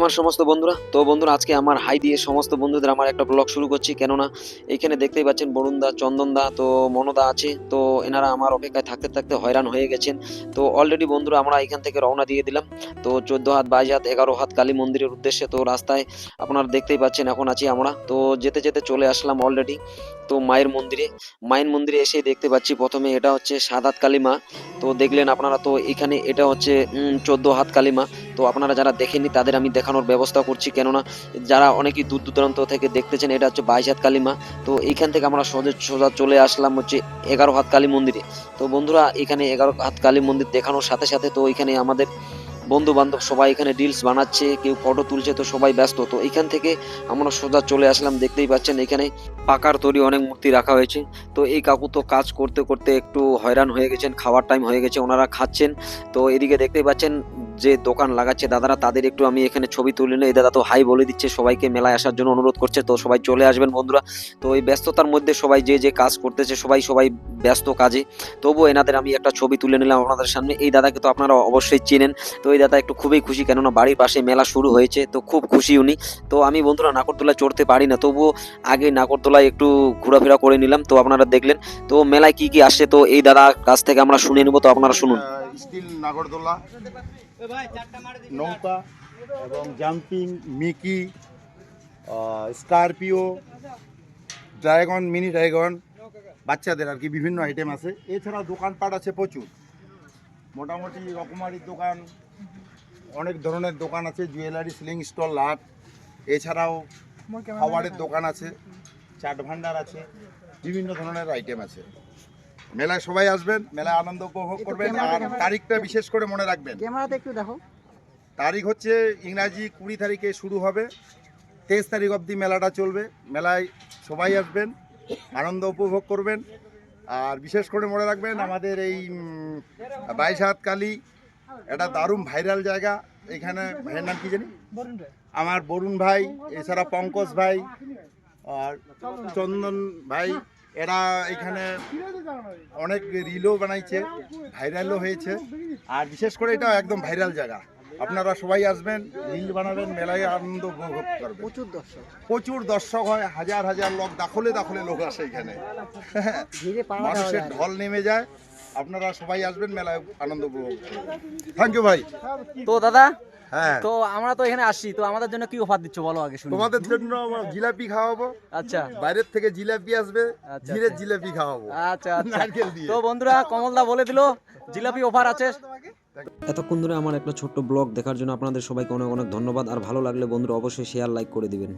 আমার সমস্ত বন্ধুরা। তো বন্ধুরা, আজকে আমার হাই দিয়ে সমস্ত বন্ধুদের আমার একটা ব্লগ শুরু করছি। কেননা এখানে দেখতেই পাচ্ছেন বরুণদা, চন্দনদা, তো মনদা আছে। তো এনারা আমার অপেক্ষায় থাকতে থাকতে হয়রান হয়ে গেছেন। তো অলরেডি বন্ধুরা, আমরা এখান থেকে রওনা দিয়ে দিলাম। তো চোদ্দ হাত, বাইশ হাত, এগারো হাত কালী মন্দিরের উদ্দেশ্যে তো রাস্তায় আপনারা দেখতেই পাচ্ছেন এখন আছি আমরা। তো যেতে যেতে চলে আসলাম অলরেডি তো মায়ের মন্দিরে। মায়ের মন্দিরে এসে দেখতে পাচ্ছি প্রথমে এটা হচ্ছে সাত হাত কালী মা। তো দেখলেন আপনারা তো এখানে এটা হচ্ছে চোদ্দ হাত কালিমা। তো আপনারা যারা দেখেননি, তাদের আমি দেখানোর ব্যবস্থা করছি। কেননা যারা অনেকেই দূর দূরান্ত থেকে দেখতেছেন, এটা হচ্ছে বাইশ হাত কালিমা। তো এইখান থেকে আমরা সোজা সোজা চলে আসলাম হচ্ছে এগারো হাত কালী মন্দিরে। তো বন্ধুরা, এখানে এগারো হাত কালী মন্দির দেখানোর সাথে সাথে তো এখানে আমাদের বন্ধু বান্ধব সবাই এখানে রিলস বানাচ্ছে, কেউ ফটো তুলছে, তো সবাই ব্যস্ত। তো এখান থেকে আমরা সোজা চলে আসলাম, দেখতেই পাচ্ছেন এখানে পাকার তৈরি অনেক মূর্তি রাখা হয়েছে। তো এই কাকু তো কাজ করতে করতে একটু হয়রান হয়ে গেছেন, খাওয়ার টাইম হয়ে গেছে, ওনারা খাচ্ছেন। তো এদিকে দেখতেই পাচ্ছেন যে দোকান লাগাচ্ছে দাদারা, তাদের একটু আমি এখানে ছবি তুলে নিই। দাদা তো হাই বলে দিচ্ছে, সবাইকে মেলায় আসার জন্য অনুরোধ করছে। তো সবাই চলে আসবেন বন্ধুরা। তো এই ব্যস্ততার মধ্যে সবাই যে যে কাজ করতেছে, সবাই সবাই ব্যস্ত কাজে। তবুও এনাদের আমি একটা ছবি তুলে নিলাম আপনাদের সামনে। এই দাদাকে তো আপনারা অবশ্যই চেনেন। তো এই দাদা একটু খুবই খুশি কেননা বাড়ির পাশে মেলা শুরু হয়েছে, তো খুব খুশি উনি। তো আমি বন্ধুরা নাকরদোলায় চড়তে পারি না, তবুও আগে নাগরদোলায় একটু ঘোরাফেরা করে নিলাম, তো আপনারা দেখলেন। তো মেলায় কি কি আসছে, তো এই দাদার কাছ থেকে আমরা শুনে নেব, তো আপনারা শুনুন। নাগরদোলা, নৌকা এবং jumping, Mickey scorpio, dragon, mini dragon বাচ্চাদের আর কি বিভিন্ন আইটেম আছে। এছাড়া দোকানপাট আছে প্রচুর। মোটামুটি রকমারির দোকান অনেক ধরনের দোকান আছে জুয়েলারি সিলিং স্টল লাট এছাড়াও খাবারের দোকান আছে চাট ভান্ডার আছে বিভিন্ন ধরনের আইটেম আছে। মেলায় সবাই আসবেন মেলায় আনন্দ উপভোগ করবেন আর তারিখটা বিশেষ করে মনে রাখবেন। ক্যামেরাতে একটু দেখো। তারিখ হচ্ছে ইংরাজি কুড়ি তারিখে শুরু হবে তেইশ তারিখ অবধি মেলাটা চলবে মেলায় সবাই আসবেন। আনন্দ উপভোগ করবেন। আর বিশেষ করে মনে রাখবেন, আমাদের এই বাইশ হাত কালী, এটা দারুণ ভাইরাল জায়গা। এখানে ভাইয়ের নাম কি জানি? আমার বরুণ ভাই, এছাড়া পঙ্কজ ভাই, আর চন্দন ভাই, এরা এখানে অনেক রিলও বানাইছে ভাইরালও হয়েছে। আর বিশেষ করে এটা একদম ভাইরাল জায়গা। আপনারা সবাই আসবেন রিল বানাবেন মেলায় আনন্দ উপভোগ করবেন। প্রচুর দর্শক। প্রচুর দর্শক হয় হাজার হাজার লোক দাখলে দাখলে লোক আসে এখানে। ধীরে মানুষের ঢল নেমে যায় আপনারা সবাই আসবেন মেলায় আনন্দ উপভোগ থ্যাংক ইউ ভাই। তো দাদা হ্যাঁ। তো আমরা তো এখানে আসছি তো আমাদের জন্য কি অফার দিচ্ছ বলো আগে শুনি। তোমাদের জন্য আমরা জিলাপি খাওয়াবো। আচ্ছা। বাইরের থেকে জিলাপি আসবে আচ্ছা, জিরে আচ্ছা। জিলাপি খাওয়াবো। আচ্ছা আচ্ছা। তো বন্ধুরা কমলদা বলে দিলো জিলাপি অফার আছে। এতক্ষণ ধরে আমার একটা ছোট্ট ব্লগ দেখার জন্য আপনাদের সবাইকে অনেক অনেক ধন্যবাদ। আর ভালো লাগলে বন্ধুরা অবশ্যই শেয়ার লাইক করে দিবেন।